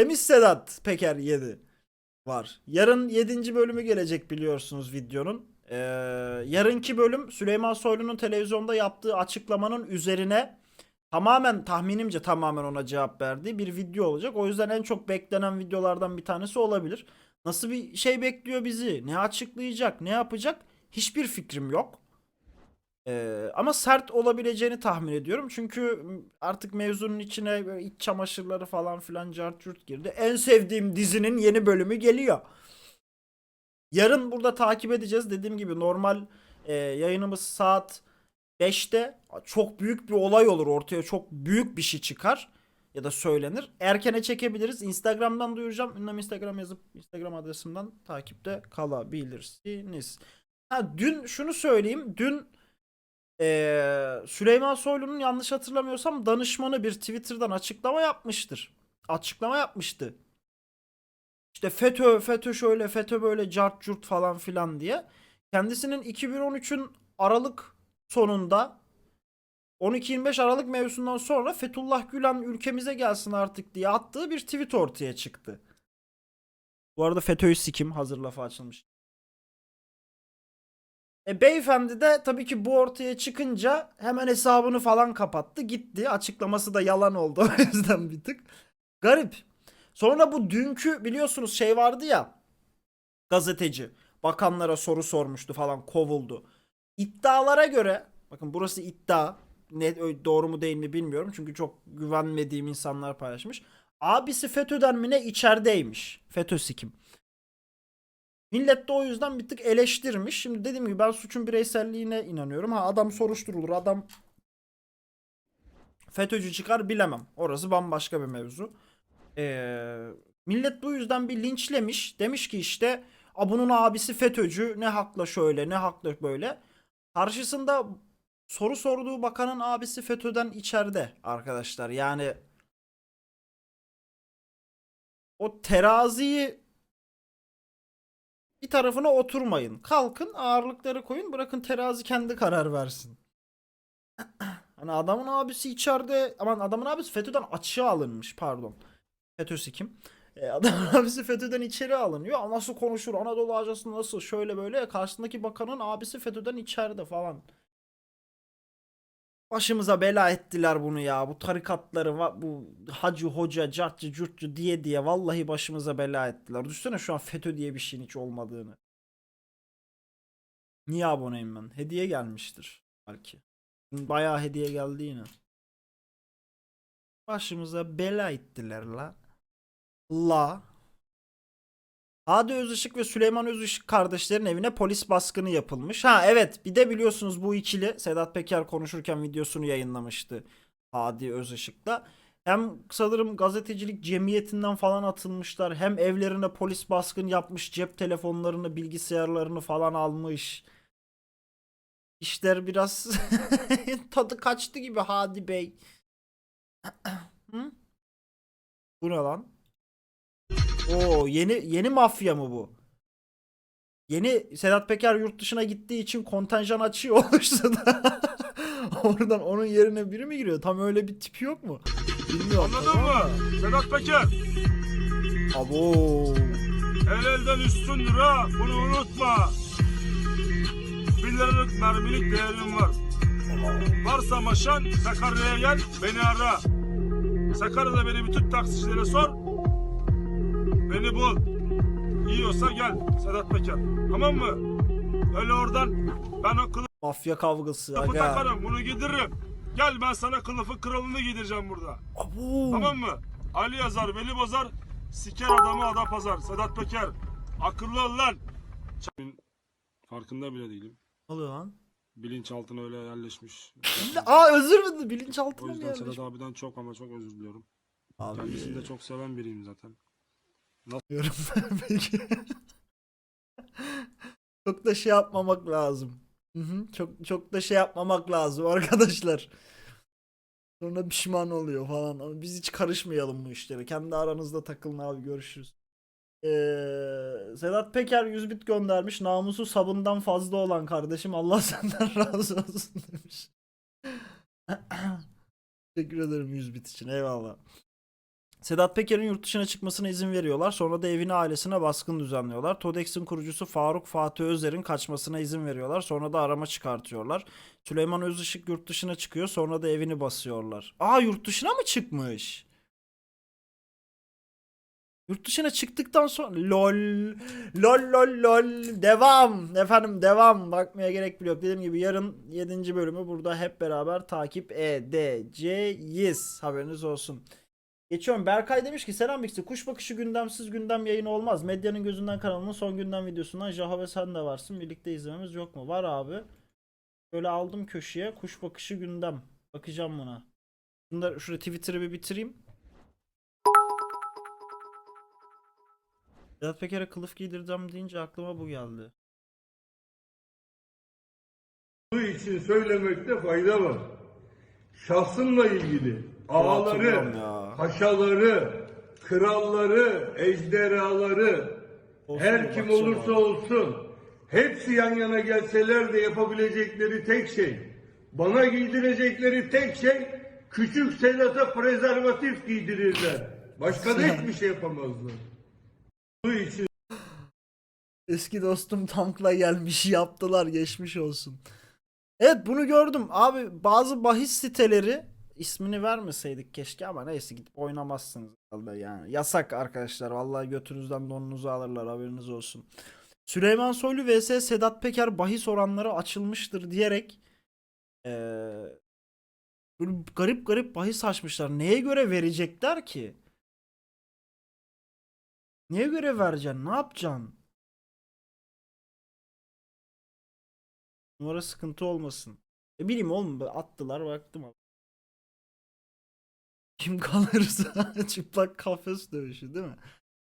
Temiz Sedat Peker 7 var. Yarın 7. bölümü gelecek biliyorsunuz videonun. Ee, yarınki bölüm Süleyman Soylu'nun televizyonda yaptığı açıklamanın üzerine tamamen tahminimce tamamen ona cevap verdiği bir video olacak. O yüzden en çok beklenen videolardan bir tanesi olabilir. Nasıl bir şey bekliyor bizi? Ne açıklayacak? Ne yapacak? Hiçbir fikrim yok. Ee, ama sert olabileceğini tahmin ediyorum. Çünkü artık mevzunun içine böyle iç çamaşırları falan filan cart curt girdi. En sevdiğim dizinin yeni bölümü geliyor. Yarın burada takip edeceğiz. Dediğim gibi normal e, yayınımız saat 5'te çok büyük bir olay olur. Ortaya çok büyük bir şey çıkar. Ya da söylenir. Erkene çekebiliriz. Instagram'dan duyuracağım. Ünlem Instagram yazıp Instagram adresimden takipte kalabilirsiniz. Ha, dün şunu söyleyeyim. Dün ee, Süleyman Soylu'nun yanlış hatırlamıyorsam danışmanı bir Twitter'dan açıklama yapmıştır. Açıklama yapmıştı. İşte FETÖ, FETÖ şöyle, FETÖ böyle, cart curt falan filan diye. Kendisinin 2013'ün Aralık sonunda 12-25 Aralık mevzusundan sonra Fethullah Gülen ülkemize gelsin artık diye attığı bir tweet ortaya çıktı. Bu arada FETÖ'yü sikim hazır lafı açılmış. E, beyefendi de tabii ki bu ortaya çıkınca hemen hesabını falan kapattı gitti. Açıklaması da yalan oldu o yüzden bir tık. Garip. Sonra bu dünkü biliyorsunuz şey vardı ya gazeteci bakanlara soru sormuştu falan kovuldu. İddialara göre bakın burası iddia ne doğru mu değil mi bilmiyorum çünkü çok güvenmediğim insanlar paylaşmış. Abisi FETÖ'den mi ne içerideymiş. FETÖ sikim. Millet de o yüzden bir tık eleştirmiş. Şimdi dediğim gibi ben suçun bireyselliğine inanıyorum. Ha adam soruşturulur. Adam FETÖ'cü çıkar bilemem. Orası bambaşka bir mevzu. Ee, millet bu yüzden bir linçlemiş. Demiş ki işte "A, bunun abisi FETÖ'cü ne hakla şöyle ne hakla böyle. Karşısında soru sorduğu bakanın abisi FETÖ'den içeride arkadaşlar. Yani o teraziyi bir tarafına oturmayın. Kalkın ağırlıkları koyun bırakın terazi kendi karar versin. Hani adamın abisi içeride aman adamın abisi FETÖ'den açığa alınmış pardon. FETÖ'sü kim? E, adamın abisi FETÖ'den içeri alınıyor. Nasıl konuşur? Anadolu Ajansı nasıl? Şöyle böyle. Karşısındaki bakanın abisi FETÖ'den içeride falan. Başımıza bela ettiler bunu ya. Bu tarikatları, bu hacı hoca, cartçı, curtçu diye diye vallahi başımıza bela ettiler. Düşünsene şu an FETÖ diye bir şeyin hiç olmadığını. Niye aboneyim ben? Hediye gelmiştir belki. Bayağı hediye geldi yine. Başımıza bela ettiler la. La. Hadi Özışık ve Süleyman Özışık kardeşlerin evine polis baskını yapılmış. Ha evet bir de biliyorsunuz bu ikili Sedat Peker konuşurken videosunu yayınlamıştı. Hadi Özışık'la. Hem sanırım gazetecilik cemiyetinden falan atılmışlar. Hem evlerine polis baskın yapmış. Cep telefonlarını, bilgisayarlarını falan almış. İşler biraz tadı kaçtı gibi Hadi Bey. Hı? Bu ne lan? Oo yeni yeni mafya mı bu? Yeni Sedat Peker yurt dışına gittiği için kontenjan açıyor oluştu da. Oradan onun yerine biri mi giriyor? Tam öyle bir tipi yok mu? Bilmiyorum. Anladın tamam mı? da. Sedat Peker. Abo. El elden üstündür ha. Bunu unutma. Bir liralık mermilik değerim var. Varsa maşan Sakarya'ya gel beni ara. Sakarya'da beni bütün taksicilere sor. Beni bul. Yiyorsa gel Sedat Peker. Tamam mı? Öyle oradan ben o kılıfı Mafya kavgası. Aga. takarım bunu giydiririm. Gel ben sana kılıfı kralını giydireceğim burada. Abo. Tamam mı? Ali yazar, Veli bozar, siker adamı ada pazar. Sedat Peker. Akıllı ol lan. Farkında bile değilim. Ne oluyor lan? Bilinçaltına öyle yerleşmiş. Aa özür mü? o Bilinçaltına mı yüzden? Sedat abiden çok ama çok özür diliyorum. Abi. Kendisini de çok seven biriyim zaten. Diyorum peki. çok da şey yapmamak lazım. Çok çok da şey yapmamak lazım arkadaşlar. Sonra pişman oluyor falan. Biz hiç karışmayalım bu işlere. Kendi aranızda takılın abi görüşürüz. Ee, Sedat Peker 100 bit göndermiş. Namusu sabundan fazla olan kardeşim Allah senden razı olsun demiş. Teşekkür ederim 100 bit için eyvallah. Sedat Peker'in yurt dışına çıkmasına izin veriyorlar. Sonra da evine ailesine baskın düzenliyorlar. Todex'in kurucusu Faruk Fatih Özer'in kaçmasına izin veriyorlar. Sonra da arama çıkartıyorlar. Süleyman Özışık yurt dışına çıkıyor. Sonra da evini basıyorlar. Aa yurt dışına mı çıkmış? Yurt dışına çıktıktan sonra lol lol lol lol devam efendim devam bakmaya gerek bile yok dediğim gibi yarın 7. bölümü burada hep beraber takip edeceğiz haberiniz olsun. Geçiyorum. Berkay demiş ki selam Bixi. Kuş bakışı gündemsiz gündem yayını olmaz. Medyanın gözünden kanalının son gündem videosundan Jaha ve sen de varsın. Birlikte izlememiz yok mu? Var abi. Böyle aldım köşeye. Kuş bakışı gündem. Bakacağım buna. Da şurada Twitter'ı bir bitireyim. Sedat Peker'e kılıf giydireceğim deyince aklıma bu geldi. Bu için söylemekte fayda var. Şahsımla ilgili ağaları, ya. Paşaları, kralları, ejderhaları, Olsun, her kim olursa olsun hepsi yan yana gelseler de yapabilecekleri tek şey, bana giydirecekleri tek şey küçük Sedat'a prezervatif giydirirler. Başka da hiçbir şey yapamazlar. Bu için Eski dostum tankla gelmiş yaptılar geçmiş olsun. Evet bunu gördüm abi bazı bahis siteleri ismini vermeseydik keşke ama neyse gidip oynamazsınız yani. Yasak arkadaşlar vallahi götünüzden donunuzu alırlar haberiniz olsun. Süleyman Soylu vs Sedat Peker bahis oranları açılmıştır diyerek böyle garip garip bahis açmışlar. Neye göre verecekler ki? Neye göre vereceksin? Ne yapacaksın? Numara sıkıntı olmasın. E bileyim oğlum attılar baktım. abi. Kim kalırsa çıplak kafes dövüşü değil mi?